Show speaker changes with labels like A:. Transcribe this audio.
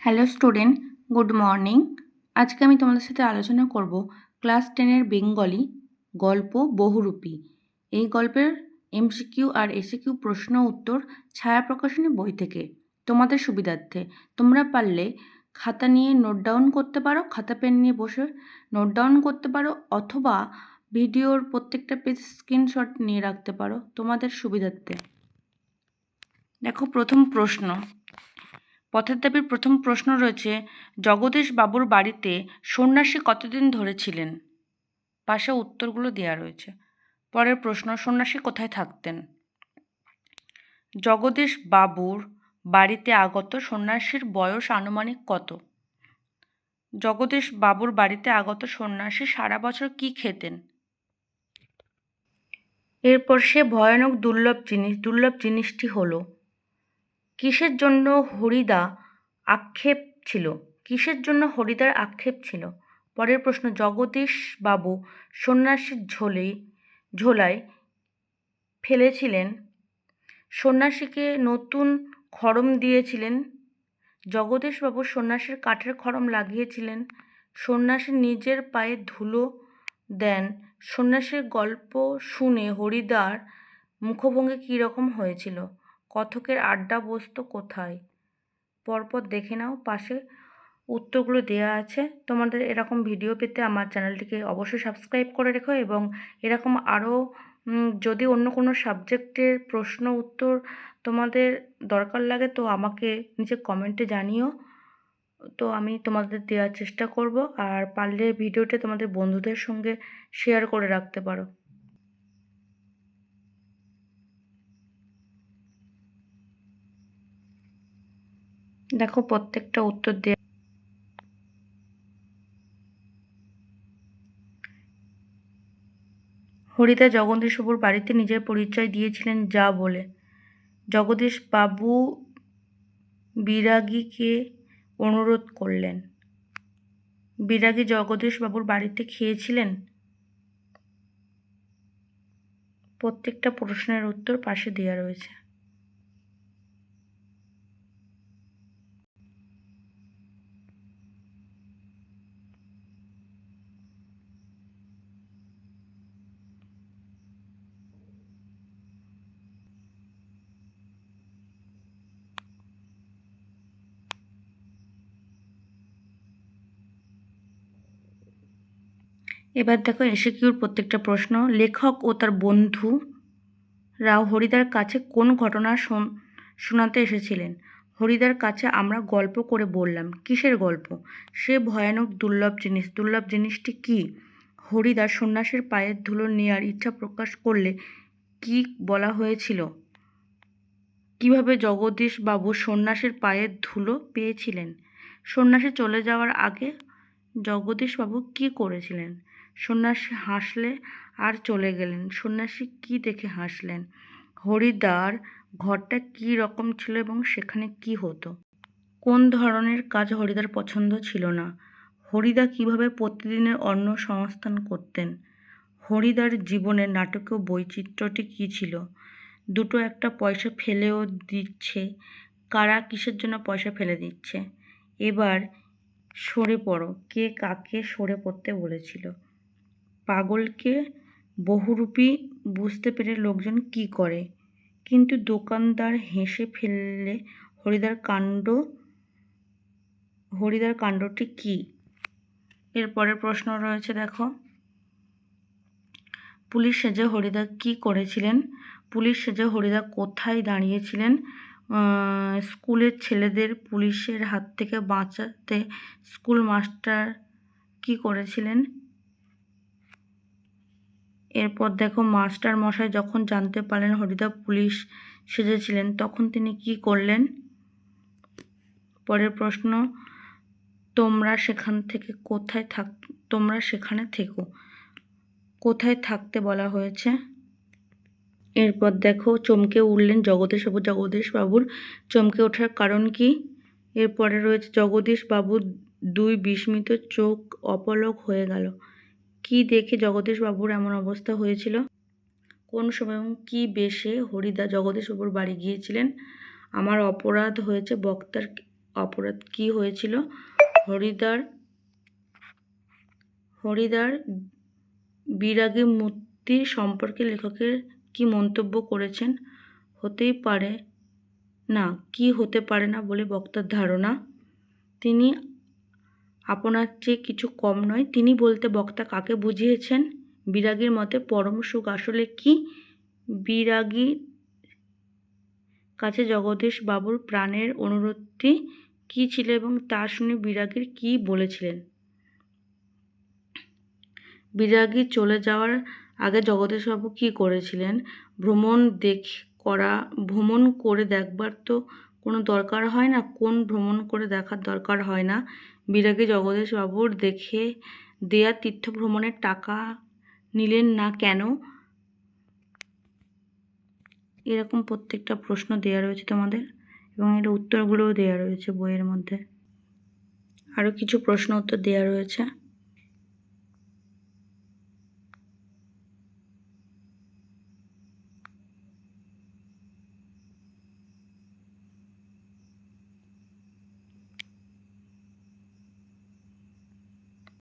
A: Hello student good morning আজকে আমি তোমাদের সাথে আলোচনা করব ক্লাস টেনের বেঙ্গলি গল্প বহুরূপী। এই গল্পের এমসিকিউ আর এসিকিউ প্রশ্ন উত্তর ছায়া প্রকাশনী বই থেকে। তোমাদের সুবিধার্থে তোমরা পারলে খাতা নিয়ে নোট ডাউন করতে পারো, খাতা পেন নিয়ে বসে নোট ডাউন করতে পারো অথবা ভিডিওর প্রত্যেকটা পেজ স্ক্রিনশট নিয়ে রাখতে পারো। তোমাদের সুবিধার্থে। দেখো, প্রথম প্রশ্ন। পথের দাবির প্রথম প্রশ্ন রয়েছে, জগদীশ বাবুর বাড়িতে সন্ন্যাসী কতদিন ধরে ছিলেন? পাশে উত্তরগুলো দেওয়া রয়েছে। পরের প্রশ্ন, সন্ন্যাসী কোথায় থাকতেন? জগদীশ বাবুর বাড়িতে আগত সন্ন্যাসীর বয়স আনুমানিক কত? জগদীশ বাবুর বাড়িতে আগত সন্ন্যাসী সারা বছর কি খেতেন? এরপর সে ভয়ানক দুর্লভ জিনিস, দুর্লভ জিনিসটি হলো কিসের জন্য হরিদা আক্ষেপ ছিল? কিসের জন্য হরিদার আক্ষেপ ছিল? পরের প্রশ্ন, জগদীশ বাবু সন্ন্যাসীর ঝোলে, ঝোলায় ফেলেছিলেন? সন্ন্যাসীকে নতুন খড়ম দিয়েছিলেন? জগদীশবাবু সন্ন্যাসীর কাঠের খড়ম লাগিয়েছিলেন? সন্ন্যাসী নিজের পায়ে ধুলো দেন? সন্ন্যাসীর গল্প শুনে হরিদার মুখভঙ্গি কীরকম হয়েছিল? কথকের আড্ডা বসতো কোথায়? পরপর দেখে নাও, পাশে উত্তরগুলো দেওয়া আছে। তোমাদের এরকম ভিডিও পেতে আমার চ্যানেলটিকে অবশ্যই সাবস্ক্রাইব করে রেখো এবং এরকম আরও যদি অন্য কোনো সাবজেক্টের প্রশ্ন, উত্তর তোমাদের দরকার লাগে, তো আমাকে নিচে কমেন্টে জানিও। তো আমি তোমাদের দেওয়ার চেষ্টা করব। আর পারলে ভিডিওটা তোমাদের বন্ধুদের সঙ্গে শেয়ার করে রাখতে পারো। দেখো প্রত্যেকটা উত্তর দিয়ে হরিদা জগদীশবাবুর বাড়িতে নিজের পরিচয় দিয়েছিলেন যা বলে জগদীশ বাবু বিরাগীকে অনুরোধ করলেন। বিরাগী জগদীশবাবুর বাড়িতে খেয়েছিলেন? প্রত্যেকটা প্রশ্নের উত্তর পাশে দেওয়া রয়েছে। এবার দেখো এসিকিউর প্রত্যেকটা প্রশ্ন। লেখক ও তার বন্ধু রাও হরিদার কাছে কোন ঘটনা শোনাতে এসেছিলেন? হরিদার কাছে আমরা গল্প করে বললাম, কিসের গল্প? সে ভয়ানক দুর্লভ জিনিস। দুর্লভ জিনিসটি কি? হরিদার সন্ন্যাসের পায়ের ধুলো নেওয়ার ইচ্ছা প্রকাশ করলে কি বলা হয়েছিল? কীভাবে জগদীশ বাবু সন্ন্যাসীর পায়ের ধুলো পেয়েছিলেন? সন্ন্যাসে চলে যাওয়ার আগে জগদীশবাবু কি করেছিলেন? সন্ন্যাসী হাসলে আর চলে গেলেন। সন্ন্যাসী কি দেখে হাসলেন? হরিদার ঘরটা কী রকম ছিল এবং সেখানে কি হতো? কোন ধরনের কাজ হরিদার পছন্দ ছিল না? হরিদা কীভাবে প্রতিদিনের অন্ন সংস্থান করতেন? হরিদার জীবনের নাটকীয় বৈচিত্র্যটি কী ছিল? দুটো একটা পয়সা ফেলেও দিচ্ছে। কারা কিসের জন্য পয়সা ফেলে দিচ্ছে? এবার সরে পড়ো। কে কাকে সরে পড়তে বলেছিল? পাগলকে বহুরূপী বুঝতে পেরে লোকজন কি করে? কিন্তু দোকানদার হেসে ফেললে হরিদার কাণ্ড, হরিদার কাণ্ডটি কি? এরপরের প্রশ্ন রয়েছে, দেখো। পুলিশ সেজে হরিদা কি করেছিলেন? পুলিশ সেজে হরিদা কোথায় দাঁড়িয়েছিলেন? স্কুলের ছেলেদের পুলিশের হাত থেকে বাঁচাতে স্কুল মাস্টার কি করেছিলেন? এরপর দেখো মাস্টার মশাই যখন জানতে পারলেন হরিদা পুলিশ সেজেছিলেন, তখন তিনি কি করলেন? পরের প্রশ্ন, তোমরা সেখান থেকে কোথায় থাক, তোমরা সেখানে থেকো। কোথায় থাকতে বলা হয়েছে? এরপর দেখো, চমকে উঠলেন জগদীশবাবু জগদীশবাবুর চমকে ওঠার কারণ কি? এরপরে রয়েছে জগদীশবাবুর দুই বিস্মিত চোখ অপলক হয়ে গেল। কি দেখে জগদীশবাবুর এমন অবস্থা হয়েছিল? কোন সময় এবং কী বেশে হরিদা জগদীশবাবুর বাড়ি গিয়েছিলেন? আমার অপরাধ হয়েছে, বক্তার অপরাধ কী হয়েছিল? হরিদার হরিদার বিরাগী মূর্তি সম্পর্কে লেখকের কি মন্তব্য করেছেন? হতেই পারে না, কি হতে পারে না বলে বক্তার ধারণা? তিনি আপনার চেয়ে কিছু কম নয়। তিনি বলতে, বক্তা কাকে বুঝিয়েছেন? বিরাগীর মতে, পরম সুখ আসলে কি? বিরাগী কাছে জগদীশ বাবুর প্রাণের অনুরোধটি কী ছিল এবং তা শুনে বিরাগীর কী বলেছিলেন? বিরাগী চলে যাওয়ার আগে জগদীশবাবু কী করেছিলেন? ভ্রমণ দেখ, করা, ভ্রমণ করে দেখবার তো কোনো দরকার হয় না, কোন ভ্রমণ করে দেখার দরকার হয় না। বিরাগী জগদীশবাবুর দেখে দেয়া তীর্থ ভ্রমণের টাকা নিলেন না কেন? এরকম প্রত্যেকটা প্রশ্ন দেওয়া রয়েছে তোমাদের এবং এর উত্তরগুলোও দেওয়া রয়েছে বইয়ের মধ্যে। আরও কিছু প্রশ্ন উত্তর দেওয়া রয়েছে।